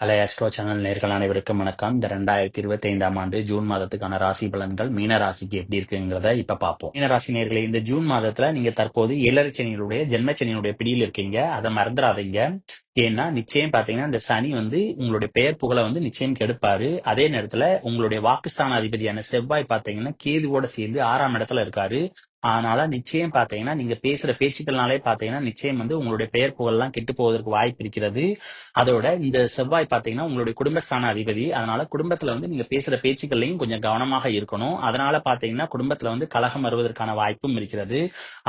கலை astro channel நேர்கள் அனைவருக்கும் வணக்கம். இந்த ரெண்டாயிரத்தி இருபத்தி ஐந்தாம் ஆண்டு ஜூன் மாதத்துக்கான ராசி பலன்கள் மீன ராசிக்கு எப்படி இருக்குங்கிறத இப்ப பார்ப்போம். மீன ராசி நேர்களை இந்த ஜூன் மாதத்துல நீங்க தற்போது ஏழரை சனியினுடைய ஜென்மச்சனியினுடைய பிடியில் இருக்கீங்க. அதை மறந்துடாதீங்க. ஏன்னா நிச்சயம் பாத்தீங்கன்னா இந்த சனி வந்து உங்களுடைய பெயர் புகழை வந்து நிச்சயம் கெடுப்பாரு. அதே நேரத்துல உங்களுடைய வாக்குஸ்தான அதிபதியான செவ்வாய் பாத்தீங்கன்னா கேதுவோட சேர்ந்து ஆறாம் இடத்துல இருக்காரு. அதனால நிச்சயம் பாத்தீங்கன்னா நீங்க பேசுற பேச்சுக்கள்னாலே பாத்தீங்கன்னா நிச்சயம் வந்து உங்களுடைய பெயர் புகழ்லாம் கெட்டு போவதற்கு வாய்ப்பு இருக்கிறது. அதோட இந்த செவ்வாய் பாத்தீங்கன்னா உங்களுடைய குடும்பஸ்தான அதிபதி அதனால குடும்பத்துல வந்து நீங்க பேசுற பேச்சுக்கள்லையும் கொஞ்சம் கவனமாக இருக்கணும். அதனால பாத்தீங்கன்னா குடும்பத்துல வந்து கலகம் வருவதற்கான வாய்ப்பும் இருக்கிறது.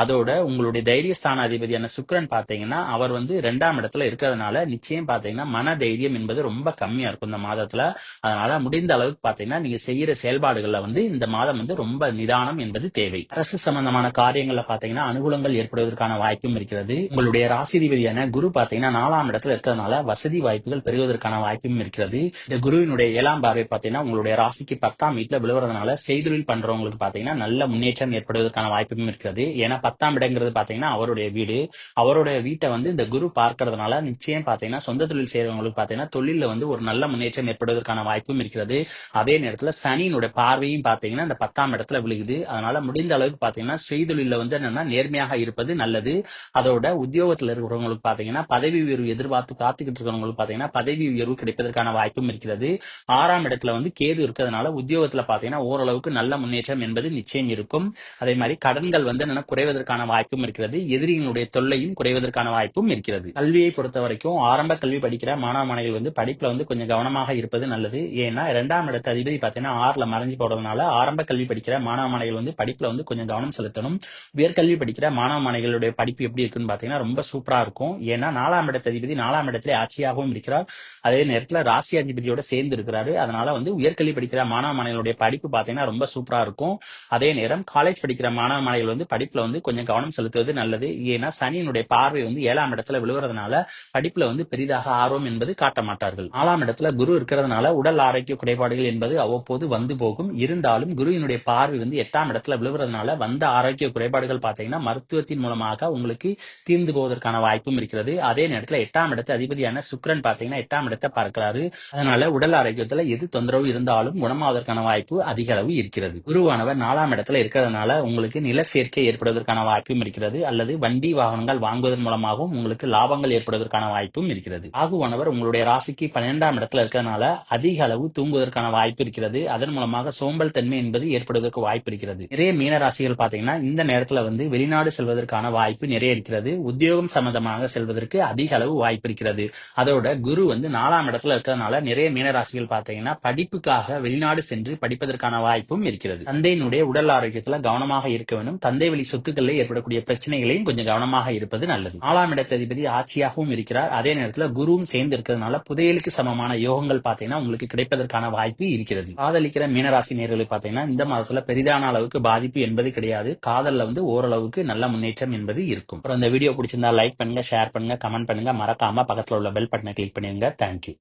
அதோட உங்களுடைய தைரியஸ்தான அதிபதியான சுக்ரன் பாத்தீங்கன்னா அவர் வந்து ரெண்டாம் இடத்துல இருக்கிறதுனால நிச்சயம் பாத்தீங்கன்னா மன தைரியம் என்பது ரொம்ப கம்மியா இருக்கும் இந்த மாதத்துல. அதனால முடிந்த அளவுக்கு பாத்தீங்கன்னா நீங்க செய்யற செயல்பாடுகள்ல வந்து இந்த மாதம் வந்து ரொம்ப நிதானம் என்பது தேவை. அரசு சம்பந்தமான காரியங்கள்ல பாத்தீங்கன்னா அனுகூலங்கள் ஏற்படுவதற்கான வாய்ப்பும் இருக்கிறது. உங்களுடைய ராசிதிபதியான குரு பாத்தீங்கன்னா நாலாம் இடத்துல இருக்கிறதுனால வசதி வாய்ப்புகள் பெறுவதற்கான வாய்ப்பும் இருக்கிறது. இந்த குருவினுடைய ஏழாம் பார்வை பாத்தீங்கன்னா உங்களுடைய ராசிக்கு பத்தாம் வீட்டுல விழுவுறதுனால செய்தொழில் பண்றவங்களுக்கு பாத்தீங்கன்னா நல்ல முன்னேற்றம் ஏற்படுவதற்கான வாய்ப்பும் இருக்கிறது. ஏன்னா பத்தாம் இடங்கிறது பாத்தீங்கன்னா அவருடைய வீடு. அவருடைய வீட்டை வந்து இந்த குரு பார்க்கறதுனால நிச்சயம் பாத்தீங்கன்னா சொந்த தொழில் செய்யறவங்களுக்கு பாத்தீங்கன்னா தொழில வந்து ஒரு நல்ல முன்னேற்றம் ஏற்படுவதற்கான வாய்ப்பும் இருக்கிறது. அதே நேரத்துல சனியினுடைய பார்வையும் பாத்தீங்கன்னா அந்த பத்தாம் இடத்துல விழுகுது. அதனால முடிந்த அளவுக்கு பாத்தீங்கன்னா செய்தொழில வந்து என்னன்னா நேர்மையாக இருப்பது நல்லது. அதோட உத்தியோகத்துல இருக்கிறவங்களுக்கு பாத்தீங்கன்னா பதவி உயர்வு எதிர்பார்த்து காத்துக்கிட்டு இருக்கிறவங்களுக்கு பாத்தீங்கன்னா பதவி உயர்வு கிடைப்பதற்கான வாய்ப்பும் இருக்கிறது. ஆறாம் இடத்துல வந்து கேது இருக்கிறதுனால உத்தியோகத்துல பாத்தீங்கன்னா ஓரளவுக்கு நல்ல முன்னேற்றம் என்பது நிச்சயம் இருக்கும். அதே மாதிரி கடன்கள் வந்து என்னன்னா குறைவதற்கான வாய்ப்பும் இருக்கிறது. எதிரிகளுடைய தொல்லையும் குறைவதற்கான வாய்ப்பும் இருக்கிறது. கல்வியை பொறுத்தவரை வரைக்கும் ஆரம்ப கல்வி படிக்கிற மாணவ மாணவிகள் வந்து படிப்புல வந்து கொஞ்சம் கவனமாக இருப்பது நல்லது. ஏன்னா இரண்டாம் இடத்த அதிபதி பாத்தீங்கன்னா ஆறுல மறைஞ்சு போடுறதுனால ஆரம்ப கல்வி படிக்கிற மாணவ மாணவிகள் வந்து படிப்புல வந்து கொஞ்சம் கவனம் செலுத்தணும். உயர்கல்வி படிக்கிற மாணவ மாணவிகளுடைய படிப்பு எப்படி இருக்குன்னு பாத்தீங்கன்னா ரொம்ப சூப்பரா இருக்கும். ஏன்னா நாலாம் இடத்த அதிபதி நாலாம் இடத்துல ஆட்சியாகவும் இருக்கிறார். அதே நேரத்துல ராசி அதிபதியோட சேர்ந்து இருக்கிறாரு. அதனால வந்து உயர்கல்வி படிக்கிற மாணவ மாணவிகளுடைய படிப்பு பாத்தீங்கன்னா ரொம்ப சூப்பரா இருக்கும். அதே நேரம் காலேஜ் படிக்கிற மாணவ மாணவிகள் வந்து படிப்புல வந்து கொஞ்சம் கவனம் செலுத்துவது நல்லது. ஏன்னா சனியினுடைய பார்வை வந்து ஏழாம் இடத்துல விழுவுறதுனால படிப்புல வந்து பெரிதாக ஆர்வம் என்பது காட்ட மாட்டார்கள். நாலாம் இடத்துல குரு இருக்கிறதுனால உடல் ஆரோக்கிய குறைபாடுகள் என்பது அவ்வப்போது வந்து போகும். இருந்தாலும் குருவினுடைய பார்வை வந்து எட்டாம் இடத்துல விழுவுறதுனால வந்த ஆரோக்கிய குறைபாடுகள் பாத்தீங்கன்னா மருத்துவத்தின் மூலமாக உங்களுக்கு தீர்ந்து போவதற்கான வாய்ப்பும் இருக்கிறது. அதே நேரத்துல எட்டாம் இடத்து அதிபதியான சுக்கிரன் பாத்தீங்கன்னா எட்டாம் இடத்தை பார்க்கிறாரு. அதனால உடல் ஆரோக்கியத்துல எது தொந்தரவு இருந்தாலும் குணமாவதற்கான வாய்ப்பு அதிக அளவு இருக்கிறது. குருவானவர் நாலாம் இடத்துல இருக்கிறதுனால உங்களுக்கு நில சேர்க்கை ஏற்படுவதற்கான வாய்ப்பும் இருக்கிறது. அல்லது வண்டி வாகனங்கள் வாங்குவதன் மூலமாகவும் உங்களுக்கு லாபங்கள் ஏற்படுவதற்கான வாய்ப்பும் இருக்கிறது. ராகுவானவர் உங்களுடைய ராசிக்கு பன்னிரெண்டாம் இடத்துல இருக்கிறதுனால அதிக அளவு தூங்குவதற்கான வாய்ப்பு இருக்கிறது. அதன் மூலமாக சோம்பல் தன்மை என்பது ஏற்படுவதற்கு வாய்ப்பு இருக்கிறது. நிறைய மீன ராசிகள் பாத்தீங்கன்னா இந்த நேரத்துல வந்து வெளிநாடு செல்வதற்கான வாய்ப்பு நிறைய இருக்கிறது. உத்தியோகம் சம்பந்தமாக செல்வதற்கு அதிக அளவு வாய்ப்பு இருக்கிறது. அதோட குரு வந்து நாலாம் இடத்துல இருக்கிறதுனால நிறைய மீனராசிகள் பாத்தீங்கன்னா படிப்புக்காக வெளிநாடு சென்று படிப்பதற்கான வாய்ப்பும் இருக்கிறது. தந்தையினுடைய உடல் ஆரோக்கியத்துல கவனமாக இருக்க வேண்டும். தந்தை வழி சொத்துக்களில் ஏற்படக்கூடிய பிரச்சனைகளையும் கொஞ்சம் கவனமாக இருப்பது நல்லது. நாலாம் இடத்த அதிபதி ஆட்சியாகவும் இருக்கிறார். அதே நேரத்துல குருவும் சேர்ந்து இருக்கிறதுனால புதையலுக்கு சமமான யோகங்கள் பாத்தீங்கன்னா உங்களுக்கு கிடைப்பதற்கான வாய்ப்பு இருக்கிறது. காதலிக்கிற மீனராசி நேர்களை பாத்தீங்கன்னா இந்த மாதத்துல பெரிதான அளவுக்கு பாதிப்பு என்பது கிடையாது. காதல்ல வந்து ஓரளவுக்கு நல்ல முன்னேற்றம் என்பது இருக்கும். அப்புறம் இந்த வீடியோ பிடிச்சிருந்தா லைக் பண்ணுங்க ஷேர் பண்ணுங்க கமெண்ட் பண்ணுங்க. மறக்காம பக்கத்துல உள்ள பெல் பட்டனை கிளிக் பண்ணிருங்க தேங்க்யூ